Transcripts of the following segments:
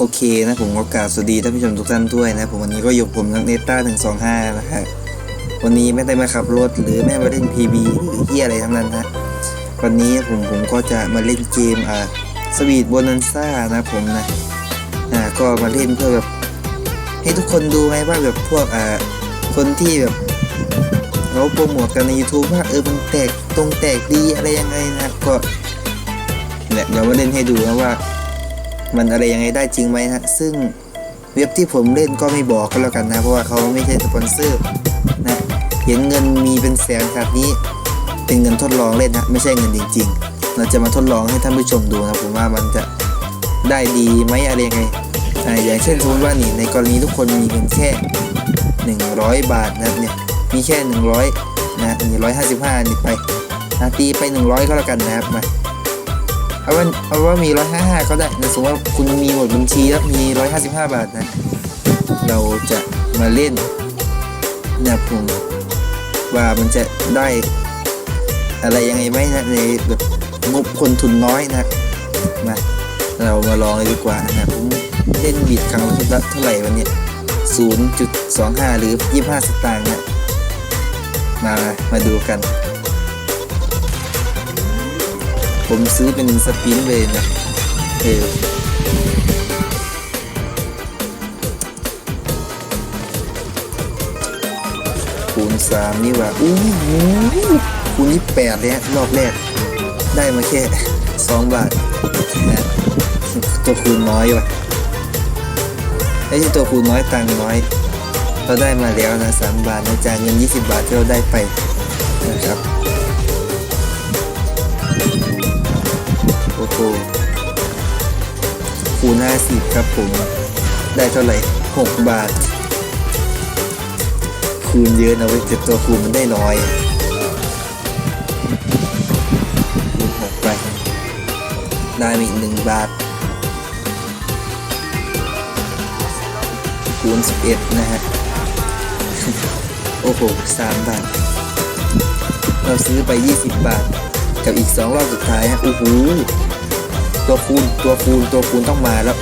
โอเคนะผมก็กราบสวัสดีท่านผู้ชมทุกท่านด้วยนะผมวันนี้ก็อยู่ผมนักเนต้าหนึ่งสองห้านะฮะวันนี้ไม่ได้มาขับรถหรือไม่มาเล่น PB หรือเฮียอะไรทั้งนั้นนะวันนี้ผมผมก็จะมาเล่นเกมอ่าสวีทโบนันซ่านะผมนะอ่าก็มาเล่นเพื่อแบบให้ทุกคนดูไงว่าแบบพวกอ่าคนที่แบบเขาโปรโมทกันใน YouTube ว่าเออมันแตกตรงแตกดีอะไรยังไงนะก็เนี่ยเดี๋ยวมาเล่นให้ดูนะว่า มันอะไรยังไงได้จริงไหมนะซึ่งเว็บที่ผมเล่นก็ไม่บอกก็แล้วกันนะ เพราะว่าเขาไม่ใช่สปอนเซอร์นะเห็นเงินมีเป็นแสนครับนี้ เป็นเงินทดลองเล่นนะไม่ใช่เงินจริง ๆ เราจะมาทดลองให้ท่านผู้ชมดูนะผมว่ามันจะได้ดีไหมอะไรยังไงอ่าอย่างเช่นสมมติว่านี่ในกรณีทุกคนมีเงินแค่ 100 บาทนะเนี่ยมีแค่ 100นะมี155นี่ไปนะตีไป 100 ก็แล้วกันนะครับมา เอาว่าเอาว่ามีร้อยห้าห้าก็ได้นะสมมติว่าคุณมีหมดบัญชีแล้วมีร้อยห้าสิบห้าบาทนะ เราจะมาเล่นนะผมว่ามันจะได้ อะไรยังไงไหมนะในแบบงบคนทุนน้อยนะมาเรามาลองเลยดีกว่านะผมเล่นบิดครั้งละเท่าไหร่วันนี้ยศูนย์จุดสองห้าหรือยี่ห้าสตางค์นะมา มาดูกัน ผมซื้อเป็นสปินเลยนะเออคูณสามนี่ว่าอู้หูคูณยี่แปดเลยรอบแรก ได้มาแค่สองบาทนะตัวคูณน้อยว่ะไอ้ที่ตัวคูณน้อยตังค์น้อย เราได้มาแล้วนะสามบาทนะจ่ายเงินยี่สิบบาทที่เราได้ไปนะครับ คูณห้าสิบครับผม ได้เท่าไหร่หกบาท คูณเยอะนะเว้ยแต่ตัวคูณมันได้น้อยคูณหกไป ได้มาอีกหนึ่งบาท คูณสิบเอ็ดนะฮะ โอ้โหสามบาท เราซื้อไป 20 บาท กับอีก 2 รอบสุดท้ายฮะโอ้โห ตัวคูณตัวคูณตัวคูณต้องมาแล้ว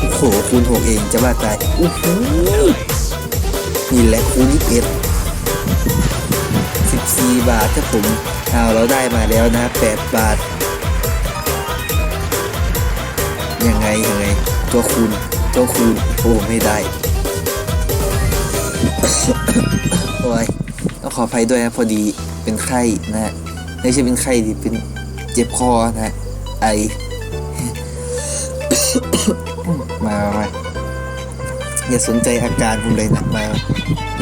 โอ้โหคูณหกเองจะบ้าตายโอ้โหนี่แหละคูณ21 14บสี่บาทถ้าผมเอาเราได้มาแล้วนะ8บาท ยังไงยังไงตัวคูณตัวคูณโอ้ไม่ได้โอ้ยต้องขออภัยด้วยนะพอดีเป็นไข้นะไม่ใช่เป็นไข้ดิเป็นเจ็บคอนะไอ มามามอย่าสนใจอาการผมเลยนะมา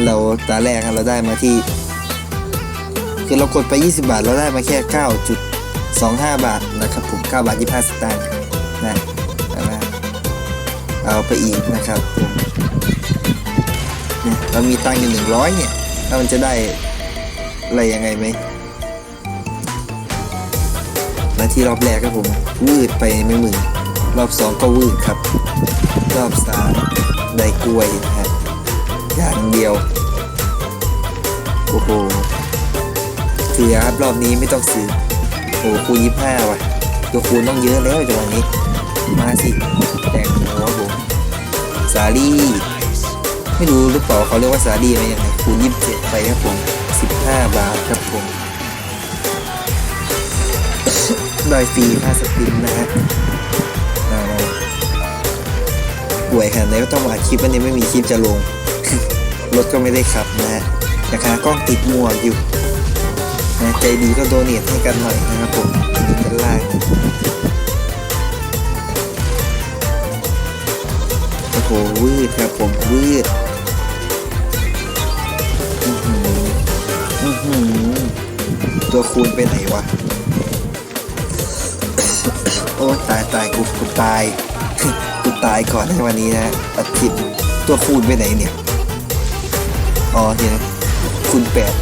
เราตาแรกเราได้มาที่ คือเรากดไป 20 บาท เราได้มาแค่ 9.25 บาทนะครับผม 9 บาท 25 สตางค์นะนะเอาไปอีกนะครับผมเรามีตังค์อยู่100 เนี่ยแล้วมันจะได้อะไรยังไงไหมนาทีรอบแรกครับผมวืดไปไม่หมื่น รอบสองก็วืดครับ รอบสามได้กล้วยฮะอย่างเดียวโอ้โหเสียครับรอบนี้ไม่ต้องซื้อโอ้คูณยี่ห้าว่ะตัวคูณต้องเยอะแล้วจังหวะนี้ มาสิแต่งหัวผมสาลี่ไม่รู้หรือเปล่าเขาเรียกว่าสาลี่ไหมยังไงคูณยี่สิบเจ็ดไปครับผมสิบห้าบาทครับผมได้ฟรีค่าสปินนะฮะ ป่วยขนาดไหนก็ต้องมาอัดคลิปวันนี้ไม่มีคลิปจะลง รถก็ไม่ได้ขับนะฮะราคากล้องติดหมวอยู่นะใจดีก็โดเนทให้กันหน่อยนะครับผมลิงก์ด้านล่างโอ้โหวืดครับผมวืดอื้อหืออื้อหือตัวคูณไปไหนวะ โอ้ตายตายกูกูตาย ตายก่อนในวันนี้นะอาทิตย์ตัวคูณไปไหนเนี่ย อ๋อเห็นไหมคูณแปด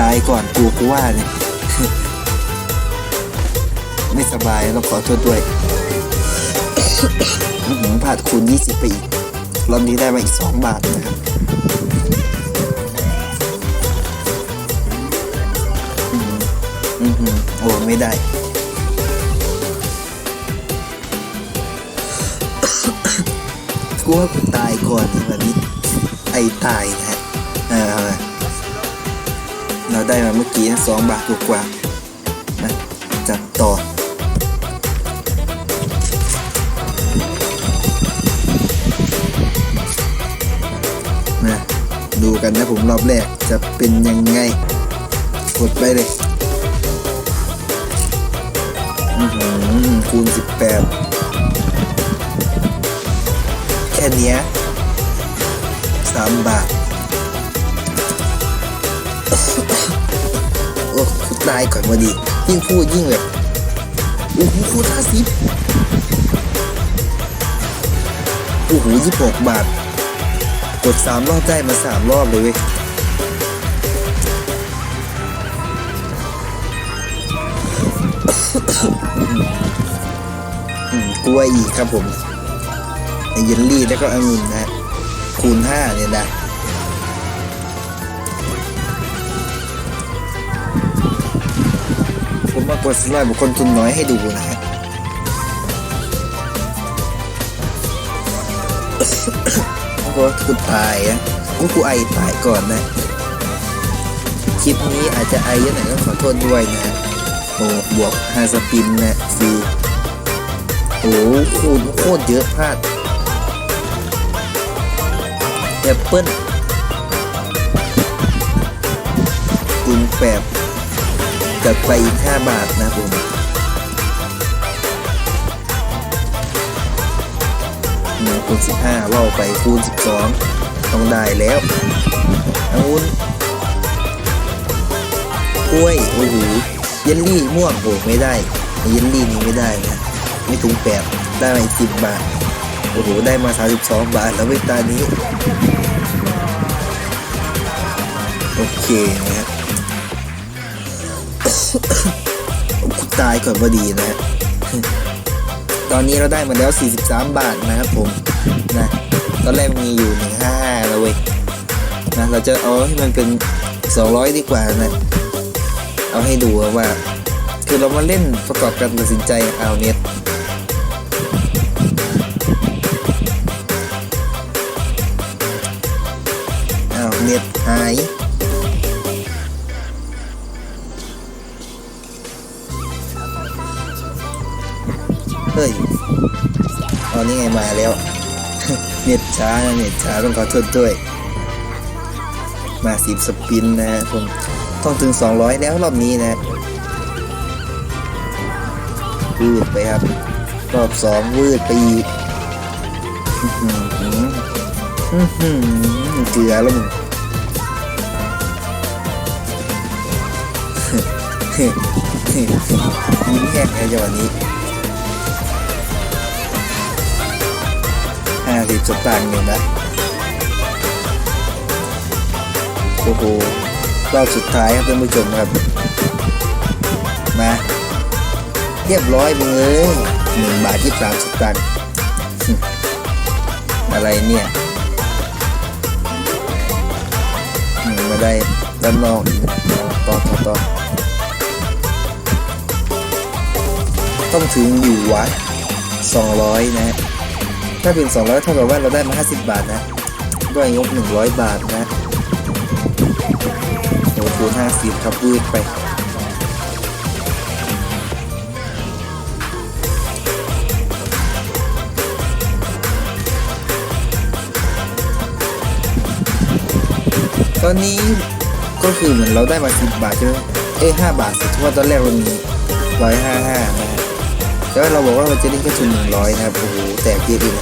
ตายก่อนกูกูว่าเนี่ยไม่สบายต้องขอโทษด้วยอื้อหือพลาดคูณ20ไปอีกรอบนี้ได้มาอีก2บาทนะครับอือหือโอ้ไม่ได้ กูว่ากูตายก่อนแบบนี้ไอ้ตายนะฮะเออเราได้มาเมื่อกี้นะสองบาทกว่าๆนะจัดต่อนะดูกันนะผมรอบแรกจะเป็นยังไง กดไปเลยอื้อหือคูณ18 แค่เนี้ยสามบาทโอ้คูตายก่อนพอดี ยิ่งพูดยิ่งแบบโอ้โหคูณห้าสิบโอ้โหยี่สิบหกบาท กดสามรอบได้มาสามรอบเลยเว้ยอืมกล้วยอีกครับผม เยลลี่แล้วก็องุ่นนะคูณห้าเนี่ยนะผมมากดสำหรับบุคคลทุนน้อยให้ดูนะฮะโอ้โหกูตายอะกูกูไอตายก่อนนะ คลิปนี้อาจจะไอเยอะหน่อยต้องขอโทษด้วยนะ โอ้บวกฮาสปินนะฟรีโอ้คูณโคตรเยอะพลาด แอปเปิ้ลคูณแปดจัดไปอีก 5 บาทนะผมหนึ่งคูณสิบห้าล่อไปคูณสิบสองต้องได้แล้วองุ่นกล้วย โอ้โห เยลลี่ม่วงโอ้ไม่ได้ เยลลี่นี้ไม่ได้นะ ไม่ถึงแปดได้มาอีกสิบบาท โอ้โห ได้มาสามสิบสองบาทแล้วเวตานี้ โอเคนะฮะตายก่อนพอดีนะฮะตอนนี้เราได้มาแล้ว 43 บาทนะครับผมนะตอนแรกมีอยู่ 155แล้วเว้ยนะเราจะเอาให้มันเป็น 200 ดีกว่านะเอาให้ดูว่า คือเรามาเล่นประกอบการตัดสินใจเอาเน็ตเอาเน็ตหาย เฮ้ยตอนนี้ไงมาแล้ว เน็ตช้านะเน็ตช้าต้องขอโทษด้วย มาสิบสปินนะผมต้องถึง 200 แล้วรอบนี้นะวืดไปครับ รอบสองวืดไปอีกเกลือแล้วมึงยิ้มแห้งในจังหวะนี้ สิบสตางค์เองนะ โอ้โหรอบสุดท้ายครับท่านผู้ชมครับ มาเรียบร้อยไปเลยหนึ่งบาทที่สามสตางค์อะไรเนี่ยมาได้ด้านนอกต่อต่อต่อต้องถึงอยู่วะสองร้อยนะฮะ ถ้าเป็น 200 เท่ากับว่าเราได้มา 50 บาทนะ ด้วยงบ 100 บาทนะโอ้คูณ50 ครับพืดไปตอนนี้ก็คือเหมือนเราได้มา10บาทใช่ไหมเอ้ย5บาทสิเพราะว่าตอนแรกเรามี155นะฮะ แต่ว่าเราบอกว่าเราจะเล่นแค่ทุน100นะครับ โอ้โห แตกเยอะอีก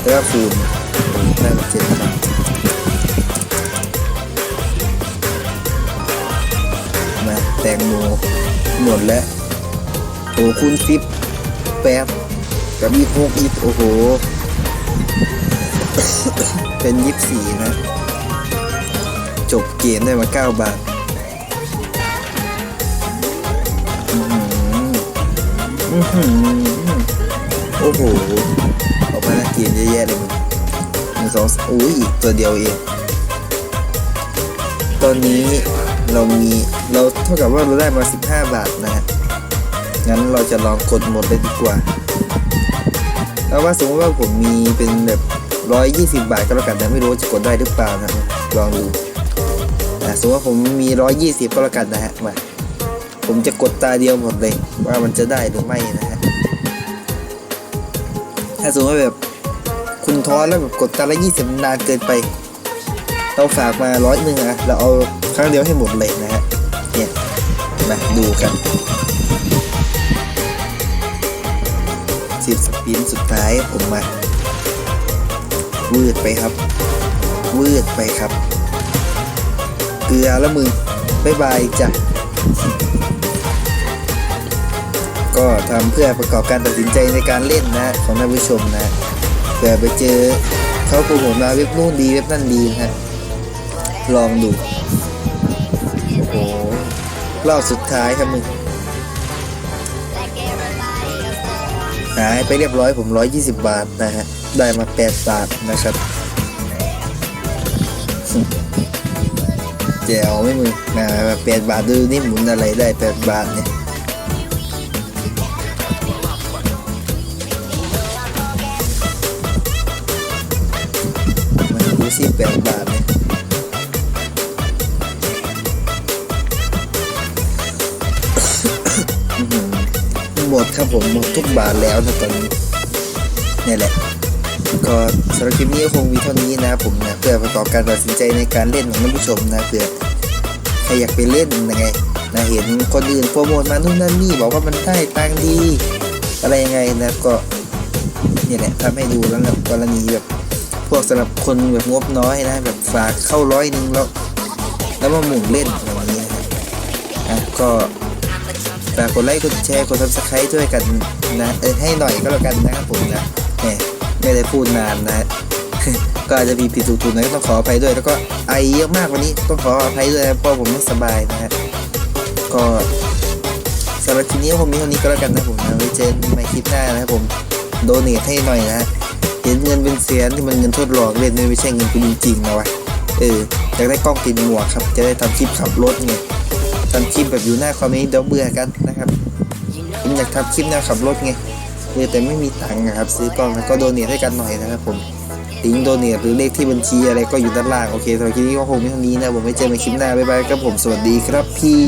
แต่ว่าคูณได้มาเจ็ดบาทมาแตงโมหมดแล้ว โอ้คูณสิบแปดกับอีกหกอีกโอ้โห เป็นยี่สี่นะ จบเกมได้มาเก้าบาท อื้อหืออื้อหือ โอ้โหออกมาละเกมเยอะแยะเลยมึงหนึ่งสองอุ้ยอีกตัวเดียวเองตอนนี้เรามีเราเท่ากับว่าเราได้มา 15 บาทนะฮะงั้นเราจะลองกดหมดเลยดีกว่าแล้วว่าสมมติว่าผมมีเป็นแบบร้อยยี่สิบบาทก็แล้วกันนะไม่รู้จะกดได้หรือเปล่านะลองดูนะสมมติว่าผมมีร้อยยี่สิบก็แล้วกันนะฮะมา ผมจะกดตาเดียวหมดเลย ว่ามันจะได้หรือไม่นะฮะถ้าสมมติว่าแบบคุณท้อแล้วแบบกดตาละยี่สิบนานเกินไป เราฝากมาร้อยหนึ่งอะเราเอาครั้งเดียวให้หมดเลยนะฮะเนี่ยมาดูกันสิบสปินสุดท้ายผมมาวืดไปครับวืดไปครับ เกลือแล้วมือบายบายจ้ะ ก็ทำเพื่อประกอบการตัดสินใจในการเล่นนะของท่านผู้ชมนะเผื่อไปเจอเขาโปรโมทมาเว็บนู่นดีเว็บนั่นดีฮะลองดูโอ้โหรอบสุดท้ายครับมึงหายไปเรียบร้อยผม 120 บาทนะฮะ ได้มา 8 บาทนะครับแจ๋วไม่มึงนะแปดบาทดูนี่หมุนอะไรได้ 8 บาทเนี่ย มาดูสิ8บาทหมดครับผมหมดทุกบาทแล้วนะตอนนี้นี่แหละ ก็สำหรับคลิปนี้คงมีเท่านี้นะผมนะเพื่อประกอบการตัดสินใจในการเล่นของท่านผู้ชมนะเผื่อใครอยากไปเล่นยังไงนะเห็นคนอื่นโปรโมทมานู่นนั่นนี่บอกว่ามันได้ตังดี อะไรยังไงนะก็เนี่ยแหละทำให้ดูแล้วนะกรณีแบบ พวกสำหรับคนแบบงบน้อยนะ แบบฝากเข้าร้อยหนึ่งแล้ว แล้วมาหมุนเล่นอย่างนี้นะครับอะก็ฝากกดไลค์กดแชร์กดซับสไครต์ด้วยกันนะเออให้หน่อยก็แล้วกันนะครับผมนะแหมไม่ได้พูดนานนะ ก็อาจจะมีผิดถูกถูกนะก็ต้องขออภัยด้วย แล้วก็ไอเยอะมากวันนี้ต้องขออภัยด้วยนะเพราะผมไม่สบายนะฮะก็สำหรับคลิปนี้ก็คงมีเท่านี้ก็แล้วกันนะผมนะไว้เจอกันใหม่คลิปหน้านะครับผมโดเนทให้หน่อยนะ ห็นเงินเป็นแสนที่มันเงินทดลองเล่นไม่ใช่เงินจริงๆนะวะเอออยากได้กล้องติดหมวกครับ จะได้ทำคลิปขับรถไงทำคลิปแบบอยู่หน้าคอมนี้เดี๋ยวเบื่อกันนะครับผมอยากทำคลิปแนวขับรถไงเออแต่ไม่มีตังค์นะครับ ซื้อกล้องแล้วก็โดเนทให้กันหน่อยนะครับผมลิงก์โดเนทหรือเลขที่บัญชีอะไรก็อยู่ด้านล่าง โอเคสำหรับคลิปนี้ก็คงมีเท่านี้นะผมไว้เจอกันคลิปหน้าบ๊ายบายครับผมสวัสดีครับพี่